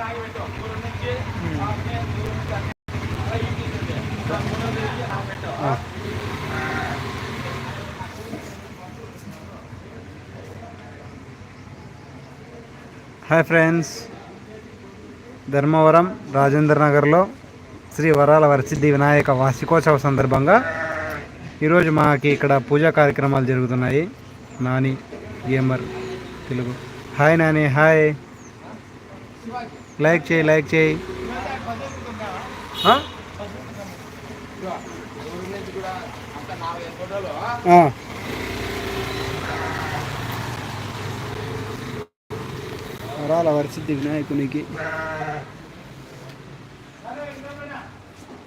Hi friends. Dharmavaram Rajendra నగర్లో శ్రీ వరాల వరసిద్ధి వినాయక వార్షికోత్సవ సందర్భంగా ఈరోజు మాకి ఇక్కడ పూజా కార్యక్రమాలు జరుగుతున్నాయి. Nani gamer Telugu. Hi Nani hi. Like చేయి లైక్ చేయి ఆ? ఆ. వరాల వినాయకునికి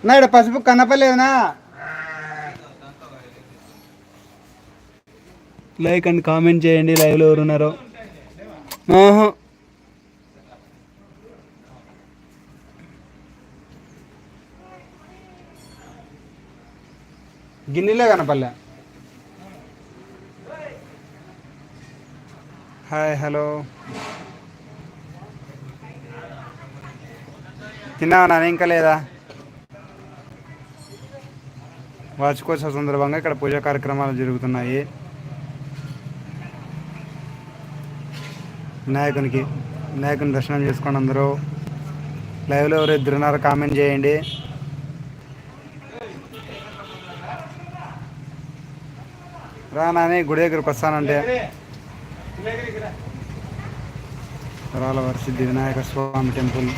నా ఇక్కడ పసుపు కనపలేదునా లైక్ అండ్ కామెంట్ చేయండి లైవ్లో ఎవరున్నారో ఆహా. గిన్నెలే కనపల్లే హాయ్ హలో. తిన్నావా నాన్న? ఇంకా లేదా? వార్షికోత్సవ సందర్భంగా ఇక్కడ పూజా కార్యక్రమాలు జరుగుతున్నాయి. వినాయకునికి వినాయకుని దర్శనం చేసుకోండి అందరూ లైవ్లో ఎవరు ఇద్దరున్నారో కామెంట్ చేయండి. రానని గుడి దగ్గరకు వస్తానంటే వరాల వరసిద్ధి వినాయక స్వామి టెంపుల్.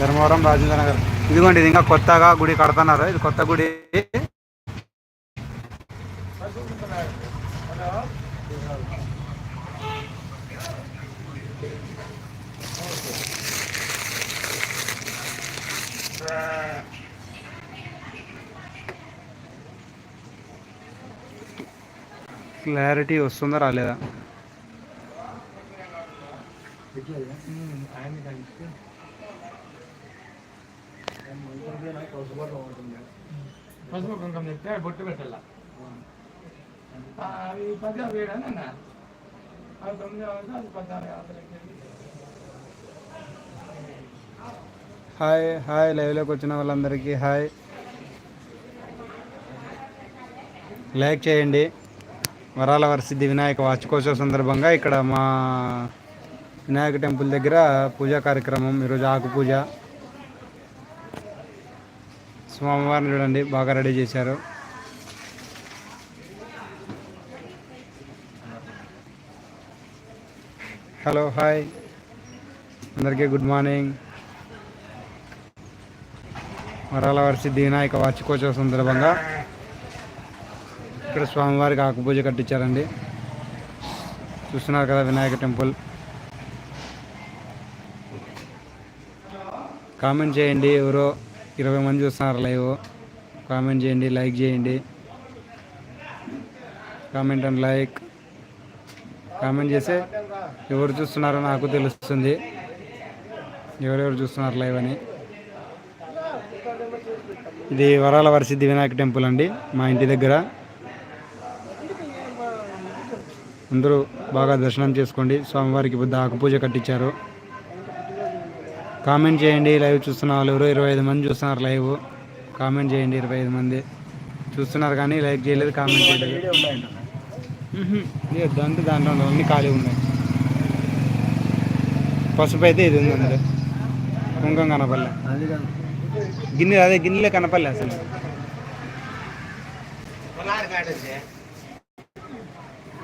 ధర్మవరం రాజేంద్ర నగర్. ఇదిగోండి ఇది ఇంకా కొత్తగా గుడి కడుతున్నారు. ఇది కొత్త గుడి. క్లారిటీ వస్తుందా రాలేదా? పసుపు కుంకుమ తెస్తే బొట్టు పెట్టాల? అవి పది అవి ఏడన్న అవి తొమ్మిది అవి అది పద్నాలుగు యాభై హాయ్ హాయ్ లైవ్లోకి వచ్చిన వాళ్ళందరికీ హాయ్. లైక్ చేయండి. వరాలవర సిద్ధి వినాయక వార్షికోత్సవ సందర్భంగా ఇక్కడ మా వినాయక టెంపుల్ దగ్గర పూజా కార్యక్రమం ఈరోజు ఆకు పూజ. స్వామివారిని చూడండి బాగా రెడీ చేశారు. Hello hi. అందరికీ గుడ్ మార్నింగ్. వరాల వరసిద్ధి వినాయక వార్షికోత్సవ సందర్భంగా ఇక్కడ స్వామివారికి ఆకుపూజ కట్టించారండి. చూస్తున్నారు కదా వినాయక టెంపుల్. కామెంట్ చేయండి ఎవరో ఇరవై మంది చూస్తున్నారు లైవ్. కామెంట్ చేయండి లైక్ చేయండి. Comment and like. కామెంట్ చేస్తే ఎవరు చూస్తున్నారో నాకు తెలుస్తుంది. ఎవరెవరు చూస్తున్నారు లైవ్ అని. ఇది వరాల వరసిద్ధి వినాయక టెంపుల్ అండి మా ఇంటి దగ్గర. అందరూ బాగా దర్శనం చేసుకోండి. స్వామివారికి బుద్ధ ఆకు పూజ కట్టించారు. కామెంట్ చేయండి. లైవ్ చూస్తున్న వాళ్ళు ఎవరో ఇరవై ఐదు మంది చూస్తున్నారు లైవ్. కామెంట్ చేయండి ఇరవై ఐదు మంది. చూస్తున్నారు కానీ లైక్ చేయలేదు కామెంట్ చేయలేదు. లేదు దాంట్లో దాంట్లో ఉండవు. అన్ని ఖాళీ ఉన్నాయి. పసుపు అయితే ఇది ఉంది అందరు కుంకం కనపల్లె గిన్నె అదే గిన్నెలే కనపల్లె అసలు.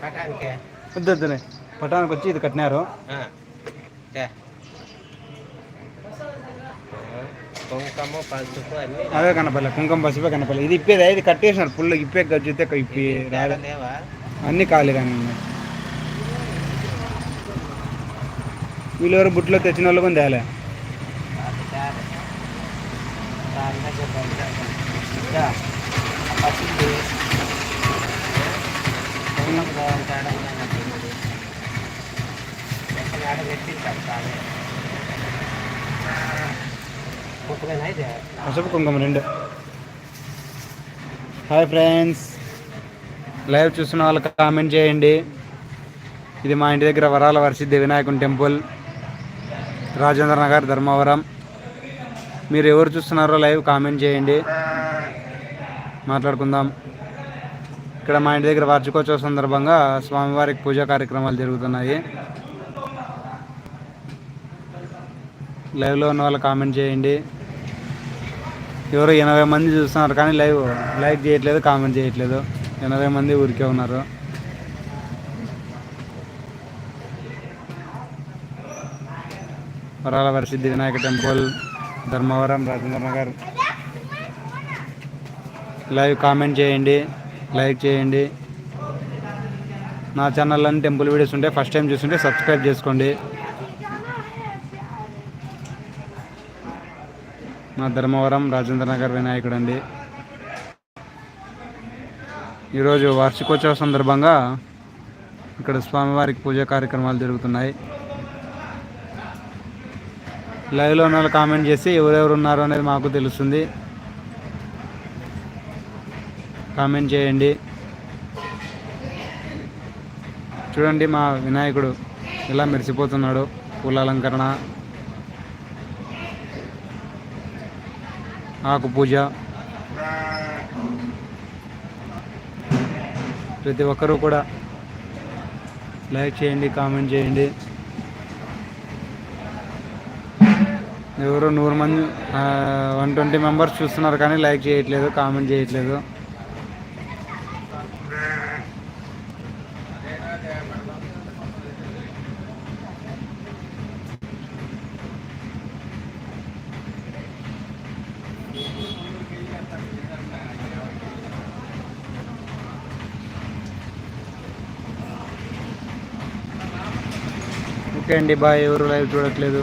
వద్దు పటానికి వచ్చి ఇది కట్టినారు. కుంకుమ పసుపు అన్ని. అవే కనపల్లె కుంకం పసుపే కనపల్లె ఇది ఇప్పేది? ఇది కట్టేసినారు. ఫుల్ ఇప్పే గజ్జితే ఇప్పి లేవా అన్ని ఖాళీగానే ఉన్నాయి. వీళ్ళు ఎవరు బుట్లో తెచ్చిన వాళ్ళు కూడా తేలే. పసుపు కుంకుమ రెండు హాయ్ ఫ్రెండ్స్. లైవ్ చూస్తున్న వాళ్ళు కామెంట్ చేయండి. ఇది మా ఇంటి దగ్గర వరాల వర్షిద్ది వినాయకుని టెంపుల్ రాజేంద్ర నగర్ ధర్మవరం. మీరు ఎవరు చూస్తున్నారో లైవ్ కామెంట్ చేయండి. మాట్లాడుకుందాం. ఇక్కడ మా ఇంటి దగ్గర వార్షికోత్సవ సందర్భంగా స్వామివారికి పూజా కార్యక్రమాలు జరుగుతున్నాయి. లైవ్లో ఉన్న వాళ్ళు కామెంట్ చేయండి. ఎవరో ఎనభై మంది చూస్తున్నారు కానీ లైవ్ లైక్ చేయట్లేదు కామెంట్ చేయట్లేదు. ఎనభై మంది ఊరికే ఉన్నారు. Varala Varasiddhi Vinayaka temple Dharmavaram Rajendra Nagar live comment చేయండి. లైక్ చేయండి. నా ఛానల్లోని టెంపుల్ వీడియోస్ ఉంటే ఫస్ట్ టైం చూస్తుంటే సబ్స్క్రైబ్ చేసుకోండి. నా ధర్మవరం రాజేంద్ర నగర్ వినాయకుడు అండి ఈరోజు వార్షికోత్సవ సందర్భంగా ఇక్కడ స్వామివారికి పూజా కార్యక్రమాలు జరుగుతున్నాయి. లైవ్లో ఉన్న వాళ్ళు కామెంట్ చేసి ఎవరెవరు ఉన్నారో అనేది మాకు తెలుస్తుంది. కామెంట్ చేయండి. చూడండి మా వినాయకుడు ఇలా మెరిసిపోతున్నాడు పూల అలంకరణ. ఆకు పూజ. ప్రతి ఒక్కరూ కూడా లైక్ చేయండి కామెంట్ చేయండి. ఎవరో నూరు మంది వన్ ట్వంటీ మెంబర్స్ చూస్తున్నారు కానీ లైక్ చేయట్లేదు కామెంట్ చేయట్లేదు. ఓకే అండి బాయ్. ఎవరు లైవ్ చూడట్లేదు.